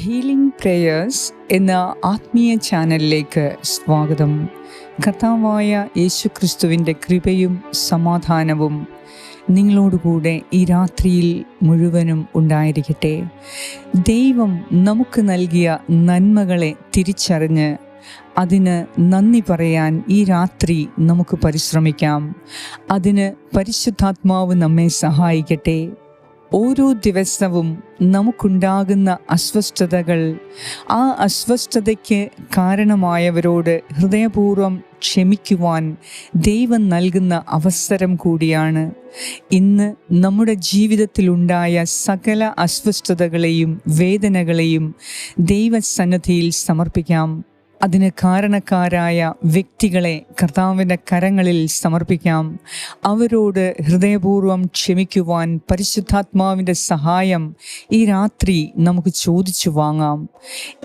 Healing prayers എന്ന ആത്മീയ ചാനലിലേക്ക് സ്വാഗതം. കർത്താവായ യേശു ക്രിസ്തുവിന്റെ കൃപയും സമാധാനവും നിങ്ങളോടുകൂടെ ഈ രാത്രിയിൽ മുഴുവനും ഉണ്ടായിരിക്കട്ടെ. ദൈവം നമുക്ക് നൽകിയ നന്മകളെ തിരിച്ചറിഞ്ഞ് അതിന് നന്ദി പറയാൻ ഈ രാത്രി നമുക്ക് പരിശ്രമിക്കാം. അതിന് പരിശുദ്ധാത്മാവ് നമ്മെ സഹായിക്കട്ടെ. ഓരോ ദിവസവും നമുക്കുണ്ടാകുന്ന അസ്വസ്ഥതകൾ ആ അസ്വസ്ഥതയ്ക്ക് കാരണമായവരോട് ഹൃദയപൂർവം ക്ഷമിക്കുവാൻ ദൈവം നൽകുന്ന അവസരം കൂടിയാണ്. ഇന്ന് നമ്മുടെ ജീവിതത്തിലുണ്ടായ സകല അസ്വസ്ഥതകളെയും വേദനകളെയും ദൈവസന്നദ്ധിയിൽ സമർപ്പിക്കാം. അതിന് കാരണക്കാരായ വ്യക്തികളെ കർത്താവിന്റെ കരങ്ങളിൽ സമർപ്പിക്കാം. അവരോട് ഹൃദയപൂർവം ക്ഷമിക്കുവാൻ പരിശുദ്ധാത്മാവിന്റെ സഹായം ഈ രാത്രി നമുക്ക് ചോദിച്ചു വാങ്ങാം.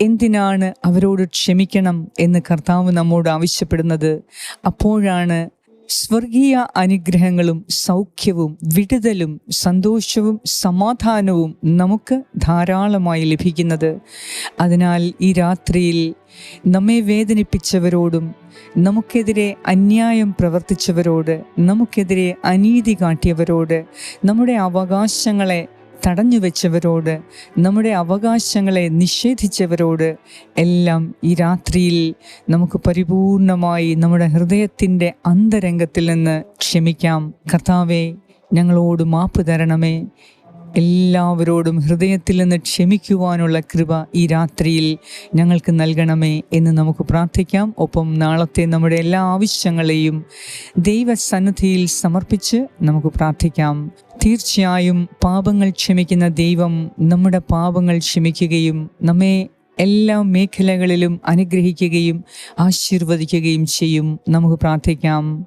എന്തിനാണ് അവരോട് ക്ഷമിക്കണം എന്ന് കർത്താവ് നമ്മോട് ആവശ്യപ്പെടുന്നത്? അപ്പോഴാണ് സ്വർഗീയ അനുഗ്രഹങ്ങളും സൗഖ്യവും വിടുതലും സന്തോഷവും സമാധാനവും നമുക്ക് ധാരാളമായി ലഭിക്കുന്നത്. അതിനാൽ ഈ രാത്രിയിൽ നമ്മെ വേദനിപ്പിച്ചവരോടും നമുക്കെതിരെ അന്യായം പ്രവർത്തിച്ചവരോട് നമുക്കെതിരെ അനീതി കാട്ടിയവരോട് നമ്മുടെ അവകാശങ്ങളെ തടഞ്ഞു വെച്ചവരോട് നമ്മുടെ അവകാശങ്ങളെ നിഷേധിച്ചവരോട് എല്ലാം ഈ രാത്രിയിൽ നമുക്ക് പരിപൂർണമായി നമ്മുടെ ഹൃദയത്തിന്റെ അന്തരംഗത്തിൽ നിന്ന് ക്ഷമിക്കാം. കർത്താവെ ഞങ്ങളോട് മാപ്പ് തരണമേ. എല്ലാവരോടും ഹൃദയത്തിൽ നിന്ന് ക്ഷമിക്കുവാനുള്ള കൃപ ഈ രാത്രിയിൽ ഞങ്ങൾക്ക് നൽകണമേ എന്ന് നമുക്ക് പ്രാർത്ഥിക്കാം. ഒപ്പം നാളത്തെ നമ്മുടെ എല്ലാ ആവശ്യങ്ങളെയും ദൈവസന്നിധിയിൽ സമർപ്പിച്ച് നമുക്ക് പ്രാർത്ഥിക്കാം. തീർച്ചയായും പാപങ്ങൾ ക്ഷമിക്കുന്ന ദൈവം നമ്മുടെ പാപങ്ങൾ ക്ഷമിക്കുകയും നമ്മെ എല്ലാ മേഖലകളിലും അനുഗ്രഹിക്കുകയും ആശീർവദിക്കുകയും ചെയ്യും. നമുക്ക് പ്രാർത്ഥിക്കാം.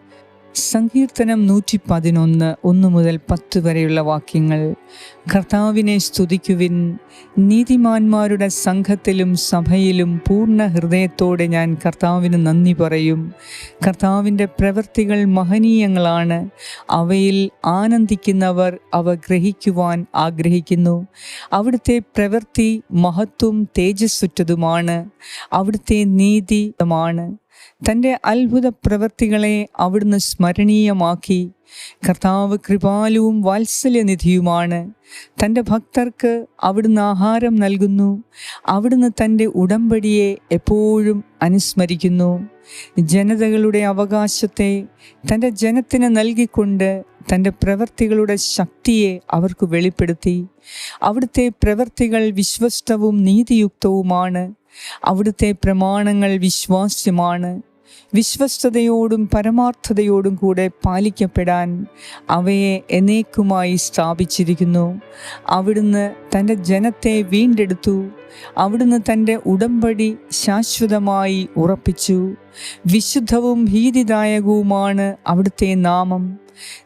സങ്കീർത്തനം നൂറ്റി പതിനൊന്ന് ഒന്ന് മുതൽ പത്ത് വരെയുള്ള വാക്യങ്ങൾ. കർത്താവിനെ സ്തുതിക്കുവിൻ. നീതിമാന്മാരുടെ സംഘത്തിലും സഭയിലും പൂർണ ഹൃദയത്തോടെ ഞാൻ കർത്താവിന് നന്ദി പറയും. കർത്താവിന്റെ പ്രവൃത്തികൾ മഹനീയങ്ങളാണ്. അവയിൽ ആനന്ദിക്കുന്നവർ അവ ഗ്രഹിക്കുവാൻ ആഗ്രഹിക്കുന്നു. അവിടുത്തെ പ്രവൃത്തി മഹത്വം തേജസ്സുറ്റതുമാണ്. അവിടുത്തെ നീതിമാണ് തന്റെ അത്ഭുത പ്രവൃത്തികളെ അവിടുന്ന് സ്മരണീയമാക്കി. കർത്താവ് കൃപാലുവും വാത്സല്യനിധിയുമാണ്. തന്റെ ഭക്തർക്ക് അവിടുന്ന് ആഹാരം നൽകുന്നു. അവിടുന്ന് തന്റെ ഉടമ്പടിയെ എപ്പോഴും അനുസ്മരിക്കുന്നു. ജനതകളുടെ അവകാശത്തെ തന്റെ ജനത്തിന് നൽകിക്കൊണ്ട് തന്റെ പ്രവൃത്തികളുടെ ശക്തിയെ അവർക്ക് വെളിപ്പെടുത്തി. അവിടുത്തെ പ്രവൃത്തികൾ വിശ്വസ്തവും നീതിയുക്തവുമാണ്. അവിടുത്തെ പ്രമാണങ്ങൾ വിശ്വാസ്യമാണ്. വിശ്വസ്തയോടും പരമാർത്ഥതയോടും കൂടെ പാലിക്കപ്പെടാൻ അവയെ എന്നേക്കുമായി സ്ഥാപിച്ചിരിക്കുന്നു. അവിടുന്ന് തന്റെ ജനത്തെ വീണ്ടെടുത്തു. അവിടുന്ന് തന്റെ ഉടമ്പടി ശാശ്വതമായി ഉറപ്പിച്ചു. വിശുദ്ധവും ഭീതിദായകവുമാണ് അവിടുത്തെ നാമം.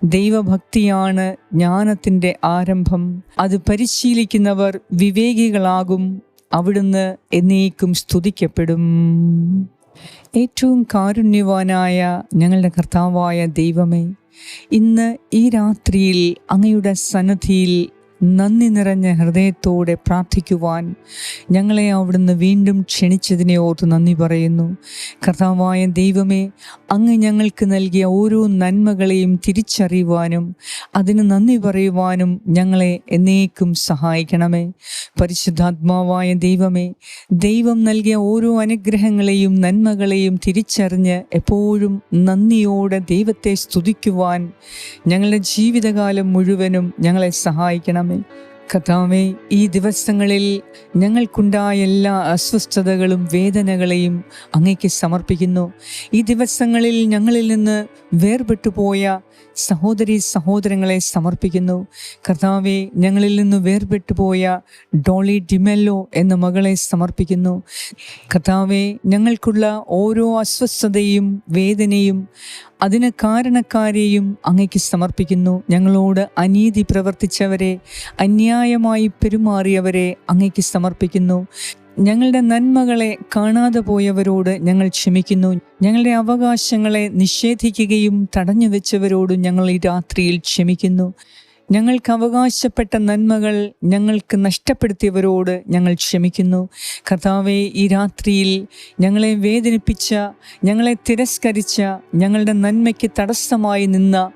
ദൈവഭക്തിയാണ് ജ്ഞാനത്തിന്റെ ആരംഭം. അത് പരിശീലിക്കുന്നവർ വിവേകികളാകും. അവിടുന്ന് എന്നേക്കും സ്തുതിക്കപ്പെടും. ഏറ്റവും കാരുണ്യവാനായ ഞങ്ങളുടെ കർത്താവായ ദൈവമേ ഇന്ന് ഈ രാത്രിയിൽ അങ്ങയുടെ സന്നദ്ധിയിൽ നന്ദി നിറഞ്ഞ ഹൃദയത്തോടെ പ്രാർത്ഥിക്കുവാൻ ഞങ്ങളെ അവിടുന്ന് വീണ്ടും ക്ഷണിച്ചതിനെ ഓർത്ത് നന്ദി പറയുന്നു. കർത്താവായ ദൈവമേ അങ്ങ് ഞങ്ങൾക്ക് നൽകിയ ഓരോ നന്മകളെയും തിരിച്ചറിയുവാനും അതിന് നന്ദി പറയുവാനും ഞങ്ങളെ എന്നേക്കും സഹായിക്കണമേ. പരിശുദ്ധാത്മാവായ ദൈവമേ ദൈവം നൽകിയ ഓരോ അനുഗ്രഹങ്ങളെയും നന്മകളെയും തിരിച്ചറിഞ്ഞ് എപ്പോഴും നന്ദിയോടെ ദൈവത്തെ സ്തുതിക്കുവാൻ ഞങ്ങളുടെ ജീവിതകാലം മുഴുവനും ഞങ്ങളെ സഹായിക്കണമേ കഥാവേ ഈ ദിവസങ്ങളിൽ ഞങ്ങൾക്കുണ്ടായ എല്ലാ അസ്വസ്ഥതകളും വേദനകളെയും അങ്ങേക്ക് സമർപ്പിക്കുന്നു. ഈ ദിവസങ്ങളിൽ ഞങ്ങളിൽ നിന്ന് വേർപെട്ടു പോയ സഹോദരി സഹോദരങ്ങളെ സമർപ്പിക്കുന്നു. കർത്താവെ ഞങ്ങളിൽ നിന്ന് വേർപെട്ടു പോയ ഡോളി ഡിമെല്ലോ എന്ന മകളെ സമർപ്പിക്കുന്നു. കർത്താവെ ഞങ്ങൾക്കുള്ള ഓരോ അസ്വസ്ഥതയും വേദനയും അതിന് കാരണക്കാരെയും അങ്ങയ്ക്ക് സമർപ്പിക്കുന്നു. ഞങ്ങളോട് അനീതി പ്രവർത്തിച്ചവരെ അന്യായമായി പെരുമാറിയവരെ അങ്ങയ്ക്ക് സമർപ്പിക്കുന്നു. ഞങ്ങളുടെ നന്മകളെ കാണാതെ പോയവരോട് ഞങ്ങൾ ക്ഷമിക്കുന്നു. ഞങ്ങളുടെ അവകാശങ്ങളെ നിഷേധിക്കുകയും തടഞ്ഞു വെച്ചവരോട് ഞങ്ങൾ ഈ രാത്രിയിൽ ക്ഷമിക്കുന്നു. ഞങ്ങൾക്ക് അവകാശപ്പെട്ട നന്മകൾ ഞങ്ങൾക്ക് നഷ്ടപ്പെടുത്തിയവരോട് ഞങ്ങൾ ക്ഷമിക്കുന്നു. കർത്താവെ ഈ രാത്രിയിൽ ഞങ്ങളെ വേദനിപ്പിച്ച ഞങ്ങളെ തിരസ്കരിച്ച ഞങ്ങളുടെ നന്മയ്ക്ക് തടസ്സമായി നിന്ന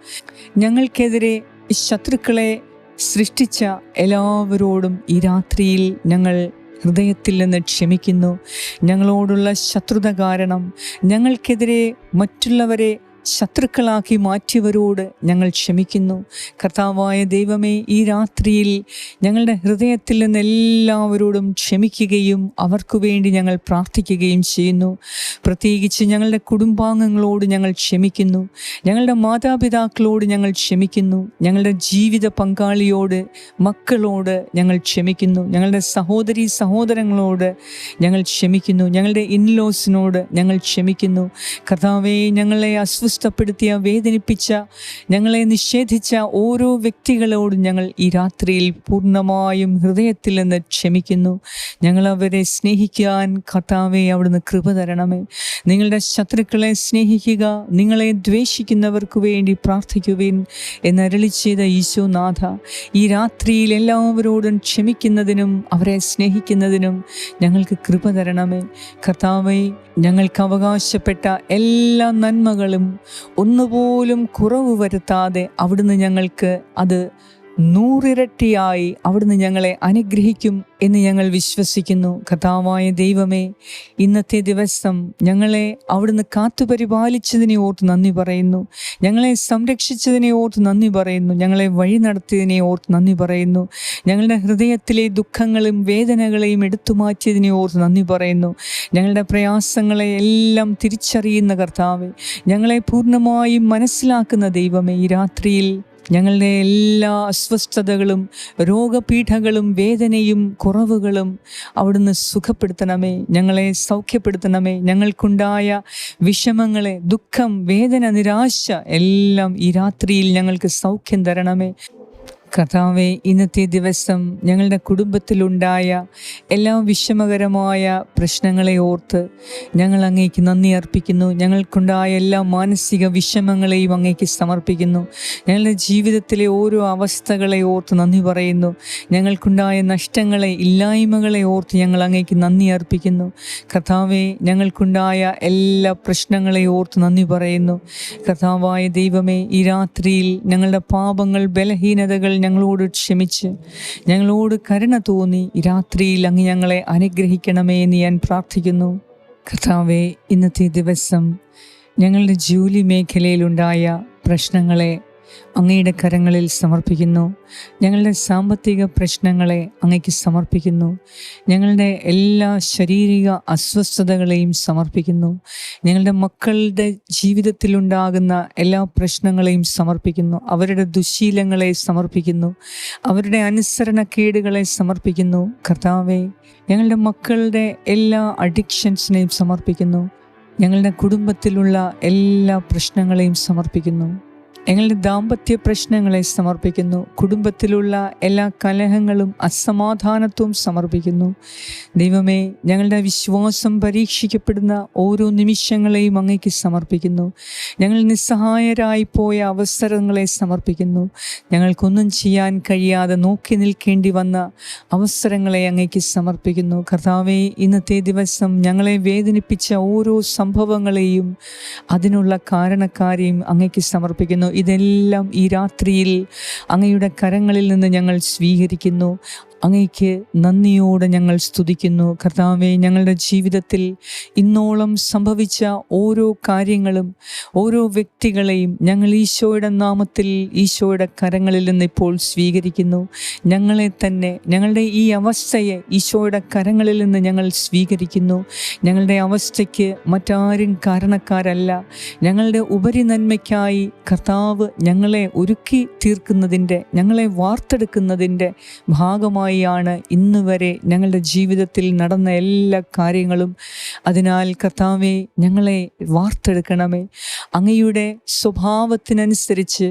ഞങ്ങൾക്കെതിരെ ശത്രുക്കളെ സൃഷ്ടിച്ച എല്ലാവരോടും ഈ രാത്രിയിൽ ഞങ്ങൾ ഹൃദയത്തിൽ നിന്ന് ക്ഷമിക്കുന്നു. ഞങ്ങളോടുള്ള ശത്രുത കാരണം ഞങ്ങൾക്കെതിരെ മറ്റുള്ളവരെ ശത്രുക്കളാക്കി മാറ്റിയവരോട് ഞങ്ങൾ ക്ഷമിക്കുന്നു. കർത്താവായ ദൈവമേ ഈ രാത്രിയിൽ ഞങ്ങളുടെ ഹൃദയത്തിൽ നിന്ന് എല്ലാവരോടും ക്ഷമിക്കുകയും അവർക്ക് വേണ്ടി ഞങ്ങൾ പ്രാർത്ഥിക്കുകയും ചെയ്യുന്നു. പ്രത്യേകിച്ച് ഞങ്ങളുടെ കുടുംബാംഗങ്ങളോട് ഞങ്ങൾ ക്ഷമിക്കുന്നു. ഞങ്ങളുടെ മാതാപിതാക്കളോട് ഞങ്ങൾ ക്ഷമിക്കുന്നു. ഞങ്ങളുടെ ജീവിത പങ്കാളിയോട് മക്കളോട് ഞങ്ങൾ ക്ഷമിക്കുന്നു. ഞങ്ങളുടെ സഹോദരി സഹോദരങ്ങളോട് ഞങ്ങൾ ക്ഷമിക്കുന്നു. ഞങ്ങളുടെ ഇൻലോസിനോട് ഞങ്ങൾ ക്ഷമിക്കുന്നു. കർത്താവെ ഞങ്ങളെ അസ്വസ്ഥപ്പെടുത്തിയ വേദനിപ്പിച്ച ഞങ്ങളെ നിഷേധിച്ച ഓരോ വ്യക്തികളോടും ഞങ്ങൾ ഈ രാത്രിയിൽ പൂർണമായും ഹൃദയത്തിൽ നിന്ന് ക്ഷമിക്കുന്നു. ഞങ്ങൾ അവരെ സ്നേഹിക്കാൻ കർത്താവെ അവിടുന്ന് കൃപ തരണമേ. നിങ്ങളുടെ ശത്രുക്കളെ സ്നേഹിക്കുക നിങ്ങളെ ദ്വേഷിക്കുന്നവർക്ക് വേണ്ടി പ്രാർത്ഥിക്കുവിൻ എന്നരളി ചെയ്ത ഈശോനാഥ. ഈ രാത്രിയിൽ എല്ലാവരോടും ക്ഷമിക്കുന്നതിനും അവരെ സ്നേഹിക്കുന്നതിനും ഞങ്ങൾക്ക് കൃപ തരണമേ. കർത്താവെ ഞങ്ങൾക്ക് അവകാശപ്പെട്ട എല്ലാ നന്മകളും ഒന്നുപോലും കുറവ് വരുത്താതെ അവിടുന്ന് ഞങ്ങൾക്ക് അത് നൂറിരട്ടിയായി അവിടുന്ന് ഞങ്ങളെ അനുഗ്രഹിക്കും എന്ന് ഞങ്ങൾ വിശ്വസിക്കുന്നു. കഥാവായ ദൈവമേ ഇന്നത്തെ ദിവസം ഞങ്ങളെ അവിടുന്ന് കാത്തുപരിപാലിച്ചതിനെ ഓർത്ത് നന്ദി പറയുന്നു. ഞങ്ങളെ സംരക്ഷിച്ചതിനെ ഓർത്ത് നന്ദി പറയുന്നു. ഞങ്ങളെ വഴി നടത്തിയതിനെ ഓർത്ത് നന്ദി പറയുന്നു. ഞങ്ങളുടെ ഹൃദയത്തിലെ ദുഃഖങ്ങളും വേദനകളെയും എടുത്തു മാറ്റിയതിനെ ഓർത്ത് നന്ദി പറയുന്നു. ഞങ്ങളുടെ പ്രയാസങ്ങളെ എല്ലാം തിരിച്ചറിയുന്ന കർത്താവെ ഞങ്ങളെ പൂർണമായും മനസ്സിലാക്കുന്ന ദൈവമേ ഈ രാത്രിയിൽ ഞങ്ങളുടെ എല്ലാ അസ്വസ്ഥതകളും രോഗപീഠകളും വേദനയും കുറവുകളും അവിടുന്ന് സുഖപ്പെടുത്തണമേ. ഞങ്ങളെ സൗഖ്യപ്പെടുത്തണമേ. ഞങ്ങൾക്കുണ്ടായ വിഷമങ്ങളെ ദുഃഖം വേദന നിരാശ എല്ലാം ഈ രാത്രിയിൽ ഞങ്ങൾക്ക് സൗഖ്യം തരണമേ. കർത്താവെ ഇന്നത്തെ ദിവസം ഞങ്ങളുടെ കുടുംബത്തിലുണ്ടായ എല്ലാ വിഷമകരമായ പ്രശ്നങ്ങളെ ഓർത്ത് ഞങ്ങൾ അങ്ങേക്ക് നന്ദി അർപ്പിക്കുന്നു. ഞങ്ങൾക്കുണ്ടായ എല്ലാ മാനസിക വിഷമങ്ങളെയും അങ്ങേക്ക് സമർപ്പിക്കുന്നു. ഞങ്ങളുടെ ജീവിതത്തിലെ ഓരോ അവസ്ഥകളെ ഓർത്ത് നന്ദി പറയുന്നു. ഞങ്ങൾക്കുണ്ടായ നഷ്ടങ്ങളെ ഇല്ലായ്മകളെ ഓർത്ത് ഞങ്ങൾ അങ്ങേക്ക് നന്ദി അർപ്പിക്കുന്നു. കർത്താവെ ഞങ്ങൾക്കുണ്ടായ എല്ലാ പ്രശ്നങ്ങളെ ഓർത്ത് നന്ദി പറയുന്നു. കർത്താവായ ദൈവമേ ഈ രാത്രിയിൽ ഞങ്ങളുടെ പാപങ്ങൾ ബലഹീനതകൾ ഞങ്ങളോട് ക്ഷമിച്ച്. ഞങ്ങളോട് കരുണ തോന്നി. രാത്രിയിൽ അങ്ങ് ഞങ്ങളെ അനുഗ്രഹിക്കണമേ എന്ന് ഞാൻ പ്രാർത്ഥിക്കുന്നു. കർത്താവെ ഇന്നത്തെ ദിവസം ഞങ്ങളുടെ ജോലി മേഖലയിലുണ്ടായ പ്രശ്നങ്ങളെ അങ്ങയുടെ കരങ്ങളിൽ സമർപ്പിക്കുന്നു. ഞങ്ങളുടെ സാമ്പത്തിക പ്രശ്നങ്ങളെ അങ്ങയ്ക്ക് സമർപ്പിക്കുന്നു. ഞങ്ങളുടെ എല്ലാ ശാരീരിക അസ്വസ്ഥതകളെയും സമർപ്പിക്കുന്നു. ഞങ്ങളുടെ മക്കളുടെ ജീവിതത്തിലുണ്ടാകുന്ന എല്ലാ പ്രശ്നങ്ങളെയും സമർപ്പിക്കുന്നു. അവരുടെ ദുശീലങ്ങളെ സമർപ്പിക്കുന്നു. അവരുടെ അനുസരണക്കേടുകളെ സമർപ്പിക്കുന്നു. കർത്താവെ ഞങ്ങളുടെ മക്കളുടെ എല്ലാ അഡിക്ഷൻസിനെയും സമർപ്പിക്കുന്നു. ഞങ്ങളുടെ കുടുംബത്തിലുള്ള എല്ലാ പ്രശ്നങ്ങളെയും സമർപ്പിക്കുന്നു. ഞങ്ങളുടെ ദാമ്പത്യ പ്രശ്നങ്ങളെ സമർപ്പിക്കുന്നു. കുടുംബത്തിലുള്ള എല്ലാ കലഹങ്ങളും അസമാധാനത്വവും സമർപ്പിക്കുന്നു. ദൈവമേ ഞങ്ങളുടെ വിശ്വാസം പരീക്ഷിക്കപ്പെടുന്ന ഓരോ നിമിഷങ്ങളെയും അങ്ങേക്ക് സമർപ്പിക്കുന്നു. ഞങ്ങൾ നിസ്സഹായരായി പോയ അവസരങ്ങളെ സമർപ്പിക്കുന്നു. ഞങ്ങൾക്കൊന്നും ചെയ്യാൻ കഴിയാതെ നോക്കി നിൽക്കേണ്ടി വന്ന അവസരങ്ങളെ അങ്ങേക്ക് സമർപ്പിക്കുന്നു. കർത്താവെ ഇന്നത്തെ ദിവസം ഞങ്ങളെ വേദനിപ്പിച്ച ഓരോ സംഭവങ്ങളെയും അതിനുള്ള കാരണക്കാരെയും അങ്ങേക്ക് സമർപ്പിക്കുന്നു. ഇതെല്ലാം ഈ രാത്രിയിൽ അങ്ങയുടെ കരങ്ങളിൽ നിന്ന് ഞങ്ങൾ സ്വീകരിക്കുന്നു. അങ്ങയ്ക്ക് നന്ദിയോടെ ഞങ്ങൾ സ്തുതിക്കുന്നു. കർത്താവെ ഞങ്ങളുടെ ജീവിതത്തിൽ ഇന്നോളം സംഭവിച്ച ഓരോ കാര്യങ്ങളും ഓരോ വ്യക്തികളെയും ഞങ്ങൾ ഈശോയുടെ നാമത്തിൽ ഈശോയുടെ കരങ്ങളിൽ നിന്ന് ഇപ്പോൾ സ്വീകരിക്കുന്നു. ഞങ്ങളെ തന്നെ ഞങ്ങളുടെ ഈ അവസ്ഥയെ ഈശോയുടെ കരങ്ങളിൽ നിന്ന് ഞങ്ങൾ സ്വീകരിക്കുന്നു. ഞങ്ങളുടെ അവസ്ഥയ്ക്ക് മറ്റാരും കാരണക്കാരല്ല. ഞങ്ങളുടെ ഉപരി നന്മയ്ക്കായി കർത്താവ് ഞങ്ങളെ ഒരുക്കി തീർക്കുന്നതിന്റെ ഞങ്ങളെ വാർത്തെടുക്കുന്നതിന്റെ ഭാഗമായി നന്മയായാണ് ഇന്ന് വരെ ഞങ്ങളുടെ ജീവിതത്തിൽ നടന്ന എല്ലാ കാര്യങ്ങളും. അതിനാൽ കർത്താവെ ഞങ്ങളെ വാർത്തെടുക്കണമേ. അങ്ങയുടെ സ്വഭാവത്തിനനുസരിച്ച്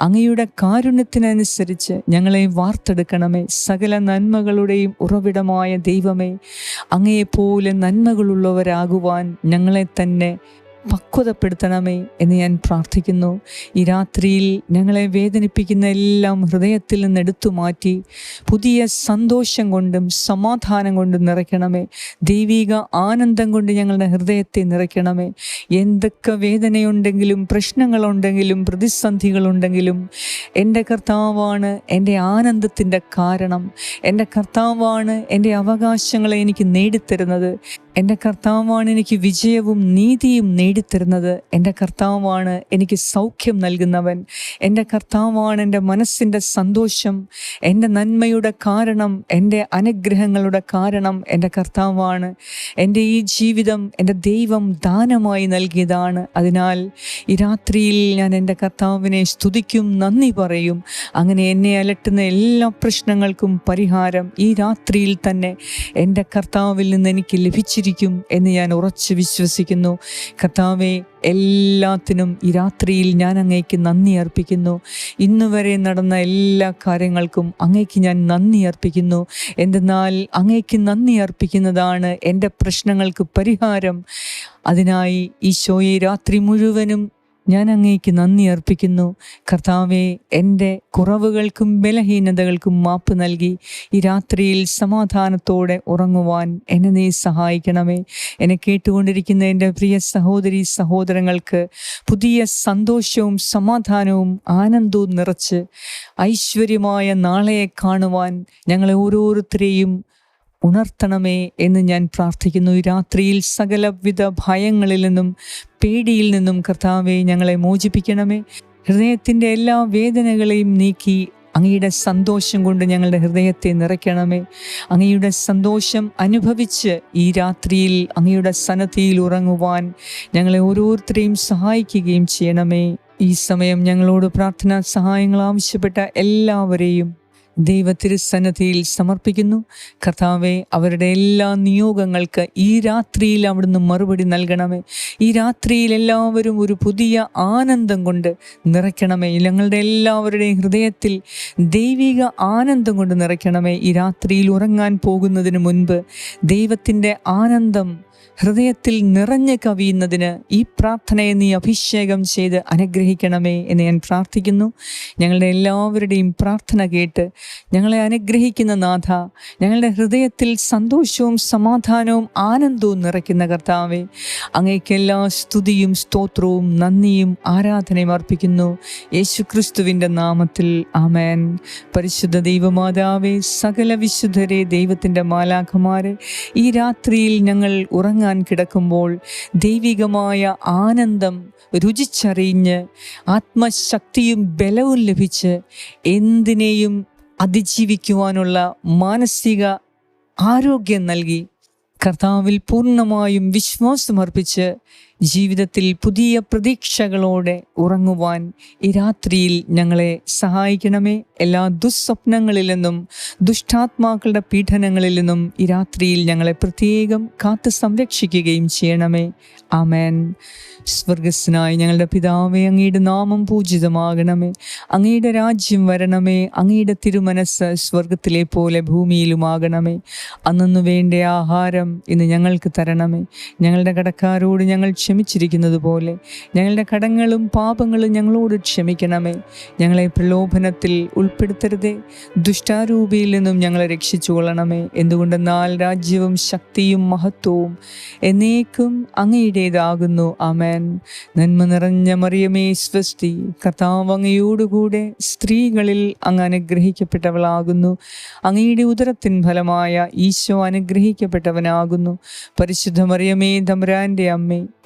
അങ്ങയുടെ കാരുണ്യത്തിനനുസരിച്ച് ഞങ്ങളെ വാർത്തെടുക്കണമേ. സകല നന്മകളുടെയും ഉറവിടമായ ദൈവമേ അങ്ങയെപ്പോലെ നന്മകളുള്ളവരാകുവാൻ ഞങ്ങളെ തന്നെ പക്വതപ്പെടുത്തണമേ എന്ന് ഞാൻ പ്രാർത്ഥിക്കുന്നു. ഈ രാത്രിയിൽ ഞങ്ങളെ വേദനിപ്പിക്കുന്ന എല്ലാം ഹൃദയത്തിൽ നിന്ന് എടുത്തു മാറ്റി പുതിയ സന്തോഷം കൊണ്ടും സമാധാനം കൊണ്ടും നിറയ്ക്കണമേ. ദൈവിക ആനന്ദം കൊണ്ട് ഞങ്ങളുടെ ഹൃദയത്തെ നിറയ്ക്കണമേ. എന്തൊക്കെ വേദനയുണ്ടെങ്കിലും പ്രശ്നങ്ങളുണ്ടെങ്കിലും പ്രതിസന്ധികളുണ്ടെങ്കിലും എന്റെ കർത്താവാണ് എന്റെ ആനന്ദത്തിന്റെ കാരണം. എന്റെ കർത്താവാണ് എന്റെ അവകാശങ്ങളെ എനിക്ക് നേടിത്തരുന്നത്. എന്റെ കർത്താവാണ് എനിക്ക് വിജയവും നീതിയും നേടിത്തരുന്നത്. എന്റെ കർത്താവാണ് എനിക്ക് സൗഖ്യം നൽകുന്നവൻ. എന്റെ കർത്താവാണ് എന്റെ മനസ്സിന്റെ സന്തോഷം. എന്റെ നന്മയുടെ കാരണം എന്റെ അനുഗ്രഹങ്ങളുടെ കാരണം എന്റെ കർത്താവാണ്. എന്റെ ഈ ജീവിതം എന്റെ ദൈവം ദാനമായി നൽകിയതാണ്. അതിനാൽ ഈ രാത്രിയിൽ ഞാൻ എന്റെ കർത്താവിനെ സ്തുതിക്കും നന്ദി പറയും. അങ്ങനെ എന്നെ അലട്ടുന്ന എല്ലാ പ്രശ്നങ്ങൾക്കും പരിഹാരം ഈ രാത്രിയിൽ തന്നെ എന്റെ കർത്താവിൽ നിന്ന് എനിക്ക് ലഭിച്ചിരിക്കും എന്ന് ഞാൻ ഉറച്ചു വിശ്വസിക്കുന്നു. കർത്താവെ എല്ലാത്തിനും ഈ രാത്രിയിൽ ഞാൻ അങ്ങേക്ക് നന്ദി അർപ്പിക്കുന്നു. ഇന്ന് വരെ നടന്ന എല്ലാ കാര്യങ്ങൾക്കും അങ്ങേക്ക് ഞാൻ നന്ദി അർപ്പിക്കുന്നു. എന്തെന്നാൽ അങ്ങേക്ക് നന്ദി അർപ്പിക്കുന്നതാണ് എന്റെ പ്രശ്നങ്ങൾക്ക് പരിഹാരം. അതിനായി ഈശോയെ രാത്രി മുഴുവനും ഞാൻ അങ്ങേക്ക് നന്ദി അർപ്പിക്കുന്നു. കർത്താവെ എന്റെ കുറവുകൾക്കും ബലഹീനതകൾക്കും മാപ്പ് നൽകി. ഈ രാത്രിയിൽ സമാധാനത്തോടെ ഉറങ്ങുവാൻ എന്നെ നീ സഹായിക്കണമേ. എന്നെ കേട്ടുകൊണ്ടിരിക്കുന്ന എന്റെ പ്രിയ സഹോദരി സഹോദരങ്ങൾക്ക് പുതിയ സന്തോഷവും സമാധാനവും ആനന്ദവും നിറച്ച് ഐശ്വര്യമായ നാളെയെ കാണുവാൻ ഞങ്ങളെ ഓരോരുത്തരെയും ഉണർത്തണമേ എന്ന് ഞാൻ പ്രാർത്ഥിക്കുന്നു. രാത്രിയിൽ സകലവിധ ഭയങ്ങളിൽ നിന്നും പേടിയിൽ നിന്നും കർത്താവെ ഞങ്ങളെ മോചിപ്പിക്കണമേ. ഹൃദയത്തിന്റെ എല്ലാ വേദനകളെയും നീക്കി അങ്ങയുടെ സന്തോഷം കൊണ്ട് ഞങ്ങളുടെ ഹൃദയത്തെ നിറയ്ക്കണമേ. അങ്ങയുടെ സന്തോഷം അനുഭവിച്ച് ഈ രാത്രിയിൽ അങ്ങയുടെ സന്നദ്ധിയിൽ ഉറങ്ങുവാൻ ഞങ്ങളെ ഓരോരുത്തരെയും സഹായിക്കുകയും ചെയ്യണമേ. ഈ സമയം ഞങ്ങളോട് പ്രാർത്ഥനാ സഹായങ്ങൾ ആവശ്യപ്പെട്ട എല്ലാവരെയും ദൈവത്തിരുസന്നധിയിൽ സമർപ്പിക്കുന്നു. കർത്താവെ അവരുടെ എല്ലാ നിയോഗങ്ങൾക്ക് ഈ രാത്രിയിൽ അവിടുന്ന് മറുപടി നൽകണമേ. ഈ രാത്രിയിൽ എല്ലാവരും ഒരു പുതിയ ആനന്ദം കൊണ്ട് നിറയ്ക്കണമേ. ഞങ്ങളുടെ എല്ലാവരുടെയും ഹൃദയത്തിൽ ദൈവിക ആനന്ദം കൊണ്ട് നിറയ്ക്കണമേ. ഈ രാത്രിയിൽ ഉറങ്ങാൻ പോകുന്നതിന് മുൻപ് ദൈവത്തിന്റെ ആനന്ദം ഹൃദയത്തിൽ നിറഞ്ഞു കവിയുന്നതിന് ഈ പ്രാർത്ഥനയെ നീ അഭിഷേകം ചെയ്ത് അനുഗ്രഹിക്കണമേ എന്ന് ഞാൻ പ്രാർത്ഥിക്കുന്നു. ഞങ്ങളുടെ എല്ലാവരുടെയും പ്രാർത്ഥന കേട്ട് ഞങ്ങളെ അനുഗ്രഹിക്കുന്ന നാഥ ഞങ്ങളുടെ ഹൃദയത്തിൽ സന്തോഷവും സമാധാനവും ആനന്ദവും നിറയ്ക്കുന്ന കർത്താവെ അങ്ങേക്ക് എല്ലാ സ്തുതിയും സ്തോത്രവും നന്ദിയും ആരാധനയും അർപ്പിക്കുന്നു. യേശു ക്രിസ്തുവിന്റെ നാമത്തിൽ ആമേൻ. പരിശുദ്ധ ദൈവമാതാവേ സകല വിശുദ്ധരെ ദൈവത്തിന്റെ മാലാഖമാരെ ഈ രാത്രിയിൽ ഞങ്ങൾ ഉറങ്ങാൻ കിടക്കുമ്പോൾ ദൈവികമായ ആനന്ദം രുചിച്ചറിഞ്ഞ് ആത്മശക്തിയും ബലവും ലഭിച്ച് എന്തിനേയും അതിജീവിക്കുവാനുള്ള മാനസിക ആരോഗ്യം നൽകി. കർത്താവിൽ പൂർണമായും വിശ്വാസമർപ്പിച്ച് ജീവിതത്തിൽ പുതിയ പ്രതീക്ഷകളോടെ ഉറങ്ങുവാൻ ഈ രാത്രിയിൽ ഞങ്ങളെ സഹായിക്കണമേ. എല്ലാ ദുസ്വപ്നങ്ങളിൽ നിന്നും ദുഷ്ടാത്മാക്കളുടെ പീഡനങ്ങളിൽ നിന്നും ഈ രാത്രിയിൽ ഞങ്ങളെ പ്രത്യേകം കാത്തു സംരക്ഷിക്കുകയും ചെയ്യണമേ. ആമേൻ. സ്വർഗസ്നായി ഞങ്ങളുടെ പിതാവേ അങ്ങയുടെ നാമം പൂജിതമാകണമേ. അങ്ങയുടെ രാജ്യം വരണമേ. അങ്ങയുടെ തിരുമനസ് സ്വർഗത്തിലെ പോലെ ഭൂമിയിലുമാകണമേ. അന്നു വേണ്ട ആഹാരം ഇന്ന് ഞങ്ങൾക്ക് തരണമേ. ഞങ്ങളുടെ കടക്കാരോട് ഞങ്ങൾ ക്ഷമിച്ചിരിക്കുന്നത് പോലെ ഞങ്ങളുടെ കടങ്ങളും പാപങ്ങളും ഞങ്ങളോട് ക്ഷമിക്കണമേ. ഞങ്ങളെ പ്രലോഭനത്തിൽ ഉൾപ്പെടുത്തരുതേ. ദുഷ്ടാരൂപിയിൽ നിന്നും ഞങ്ങളെ രക്ഷിച്ചു കൊള്ളണമേ എന്തുകൊണ്ടെന്നാൽ രാജ്യവും ശക്തിയും മഹത്വവും എന്നേക്കും അങ്ങയുടേതാകുന്നു. അമേൻ നന്മ നിറഞ്ഞ മറിയമേ സ്വസ്തി കർത്താവ് അങ്ങയോടുകൂടെ സ്ത്രീകളിൽ അങ്ങ് അനുഗ്രഹിക്കപ്പെട്ടവളാകുന്നു. അങ്ങയുടെ ഉദരത്തിൻ ഫലമായ ഈശോ അനുഗ്രഹിക്കപ്പെട്ടവനാകുന്നു. പരിശുദ്ധ മറിയമേ തമ്പുരാന്റെ അമ്മേ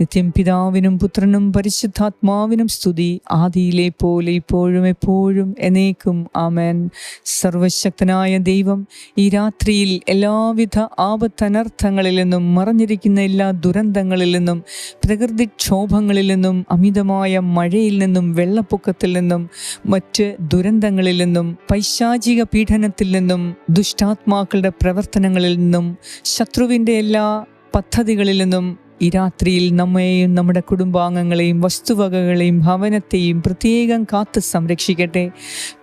നിത്യം പിതാവിനും പുത്രനും പരിശുദ്ധാത്മാവിനും സ്തുതി ആദിയിലെ പോലെ ഇപ്പോഴും എപ്പോഴും എന്നേക്കും. ആമേൻ. സർവശക്തനായ ദൈവം ഈ രാത്രിയിൽ എല്ലാവിധ ആപത്തനർത്ഥങ്ങളിൽ നിന്നും മറഞ്ഞിരിക്കുന്ന എല്ലാ ദുരന്തങ്ങളിൽ നിന്നും പ്രകൃതിക്ഷോഭങ്ങളിൽ നിന്നും അമിതമായ മഴയിൽ നിന്നും വെള്ളപ്പൊക്കത്തിൽ നിന്നും മറ്റ് ദുരന്തങ്ങളിൽ നിന്നും പൈശാചിക പീഡനത്തിൽ നിന്നും ദുഷ്ടാത്മാക്കളുടെ പ്രവർത്തനങ്ങളിൽ നിന്നും ശത്രുവിന്റെ എല്ലാ പദ്ധതികളിൽ നിന്നും ഈ രാത്രിയിൽ നമ്മയെയും നമ്മുടെ കുടുംബാംഗങ്ങളെയും വസ്തുവകകളെയും ഭവനത്തെയും പ്രത്യേകം കാത്ത് സംരക്ഷിക്കട്ടെ.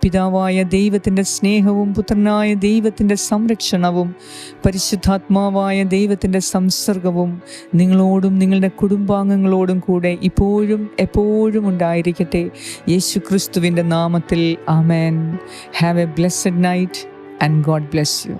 പിതാവായ ദൈവത്തിന്റെ സ്നേഹവും പുത്രനായ ദൈവത്തിന്റെ സംരക്ഷണവും പരിശുദ്ധാത്മാവായ ദൈവത്തിന്റെ സംസർഗവും നിങ്ങളോടും നിങ്ങളുടെ കുടുംബാംഗങ്ങളോടും കൂടെ ഇപ്പോഴും എപ്പോഴും ഉണ്ടായിരിക്കട്ടെ. യേശു ക്രിസ്തുവിന്റെ നാമത്തിൽ ആമേൻ. Have a blessed night and God bless you